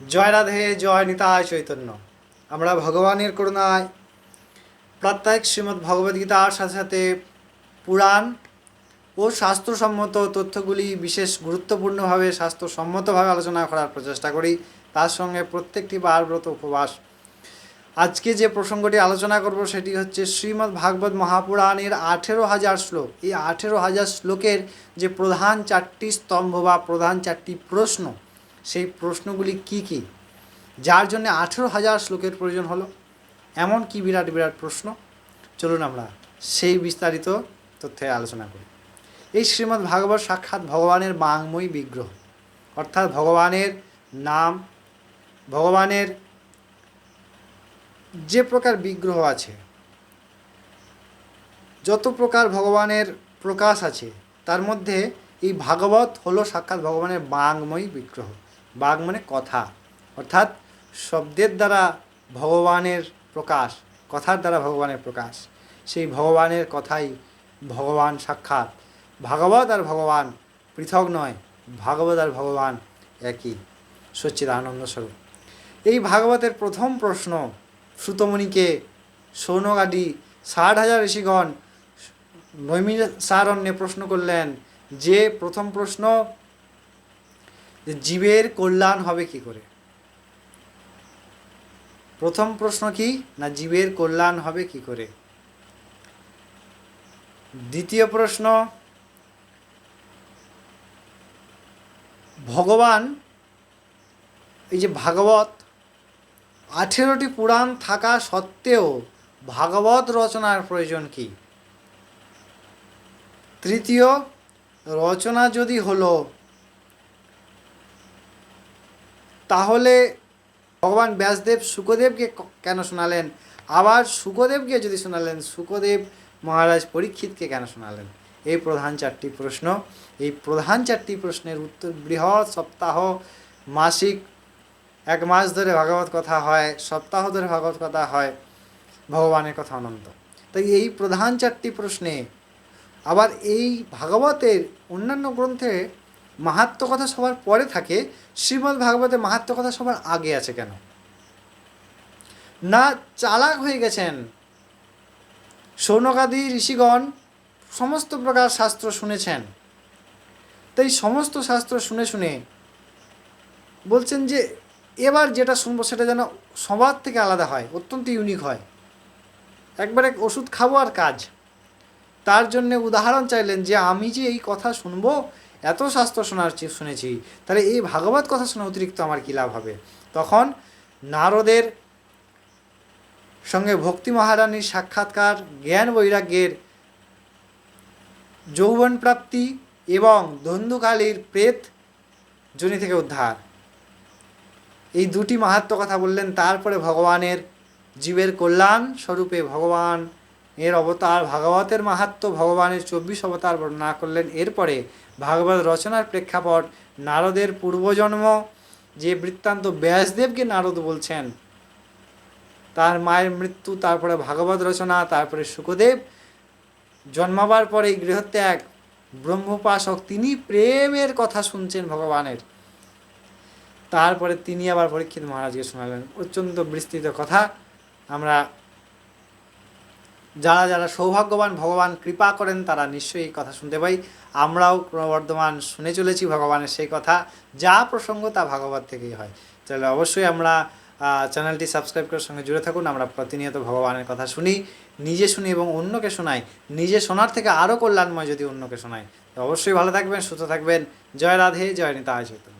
জয় রাধে, জয় নিতায় চৈতন্য। আমরা ভগবানের করুণায় প্রত্যেক শ্রীমদ্ ভগবদ্গীতার সাথে সাথে পুরাণ ও স্বাস্থ্যসম্মত তথ্যগুলি বিশেষ গুরুত্বপূর্ণভাবে স্বাস্থ্যসম্মতভাবে আলোচনা করার প্রচেষ্টা করি। তার সঙ্গে প্রত্যেকটি বার ব্রত উপবাস। আজকে যে প্রসঙ্গটি আলোচনা করব সেটি হচ্ছে শ্রীমদ্ ভাগবত মহাপুরাণের আঠেরো হাজার শ্লোক। এই আঠেরো হাজার শ্লোকের যে প্রধান চারটি স্তম্ভ বা প্রধান চারটি প্রশ্ন সেই প্রশ্নগুলি কি কি? যার জন্য আঠেরো হাজার শ্লোকের প্রয়োজন হলো। এমন কি বিরাট বিরাট প্রশ্ন? চলুন আমরা সেই বিস্তারিত তথ্যে আলোচনা করি। এই শ্রীমদ্ ভাগবত সাক্ষাৎ ভগবানের বাংময়ী বিগ্রহ। অর্থাৎ ভগবানের নাম, ভগবানের যে প্রকার বিগ্রহ আছে, যত প্রকার ভগবানের প্রকাশ আছে, তার মধ্যে এই ভাগবত হলো সাক্ষাৎ ভগবানের বাংময়ী বিগ্রহ। বাং মানে কথা। অর্থাৎ শব্দের দ্বারা ভগবানের প্রকাশ, কথার দ্বারা ভগবানের প্রকাশ। সেই ভগবানের কথাই ভগবান সাক্ষাৎ। ভাগবত আর ভগবান পৃথক নয়, ভাগবত আর ভগবান একই। সচ্চিদানন্দ স্বরূপ। এই ভাগবতের প্রথম প্রশ্ন শ্রুতমণিকে সৌনগাডি ষাট হাজার ঋষিগণ নৈমিষারণ্যে প্রশ্ন করলেন যে, প্রথম প্রশ্ন যে জীবের কল্যাণ হবে কি করে? প্রথম প্রশ্ন কি? না জীবের কল্যাণ হবে কি করে? দ্বিতীয় প্রশ্ন, ভগবান, এই যে ভাগবত, আঠেরোটি পুরাণ থাকা সত্ত্বেও ভাগবত রচনার প্রয়োজন কি? তৃতীয়, রচনা যদি হলো তাহলে ভগবান ব্যাসদেব সুখদেবকে কেন শোনালেন? আবার সুখদেবকে যদি শোনালেন, সুখদেব মহারাজ পরীক্ষিতকে কেন শোনালেন? এই প্রধান চারটি প্রশ্ন। এই প্রধান চারটি প্রশ্নের উত্তর বৃহৎ সপ্তাহ, মাসিক এক মাস ধরে ভাগবত কথা হয়, সপ্তাহ ধরে ভাগবত কথা হয়, ভগবানের কথা অনন্ত। তাই এই প্রধান চারটি প্রশ্নে আবার এই ভাগবতের অন্যান্য গ্রন্থে মাহাত্ম কথা সবার পরে থাকে, শ্রীমদ্ ভাগবতের মাহাত্ম কথা সবার আগে আছে কেন? না চালাক হয়ে গেছেন সৌনকাদি ঋষিগণ, সমস্ত প্রকার শাস্ত্র শুনেছেন। তাই সমস্ত শাস্ত্র শুনে শুনে বলছেন যে, এবার যেটা শুনব সেটা যেন সবার থেকে আলাদা হয়, অত্যন্ত ইউনিক হয়। একবার এক ওষুধ খাব আর কাজ। তার জন্যে উদাহরণ চাইলেন যে, আমি যে এই কথা শুনব এত শাস্ত্র শোনার শুনেছি। তাহলে এই ভাগবত কথা শোনা অতিরিক্ত আমার কী লাভ হবে? তখন নারদের সঙ্গে ভক্তি মহারানীর সাক্ষাৎকার, জ্ঞান বৈরাগ্যের যৌবন প্রাপ্তি এবং ধন্দুকালীর প্রেত জনি থেকে উদ্ধার। এই দুটি মাহাত্ম কথা বললেন, তারপরে ভগবানের জীবের কল্যাণ স্বরূপে ভগবান এর অবতার, ভাগবতের মাহাত্ম ভগবানের চব্বিশ অবতার বর্ণনা করলেন। এরপরে ভাগবত রচনার প্রেক্ষাপট নারদের পূর্বজন্ম, যে বৃত্তান্ত ব্যাসদেবকে নারদ বলছেন, তার মায়ের মৃত্যু, তারপরে ভাগবত রচনা, তারপরে সুখদেব, জন্মাবার পরে গৃহত্যাগ, ব্রহ্মোপাসক, তিনি প্রেমের কথা শুনছেন ভগবানের। তারপরে তিনি আবার পরীক্ষিত মহারাজকে শোনালেন। অত্যন্ত বিস্তৃত কথা। আমরা যারা যারা সৌভাগ্যবান, ভগবান কৃপা করেন, তারা নিশ্চয়ই কথা শুনতে পাই। আমরাও ক্রমবর্ধমান শুনে চলেছি ভগবানের সেই কথা, যা প্রসঙ্গ তা ভাগবত থেকেই হয়। তাহলে অবশ্যই আমরা চ্যানেলটি সাবস্ক্রাইব করার সঙ্গে জুড়ে থাকুন। আমরা প্রতিনিয়ত ভগবানের কথা শুনি, নিজে শুনি এবং অন্যকে শোনাই। নিজে শোনার থেকে আরও কল্যাণময় যদি অন্যকে শোনাই। অবশ্যই ভালো থাকবেন, সুস্থ থাকবেন। জয় রাধে, জয় নিতা চৈতন্য।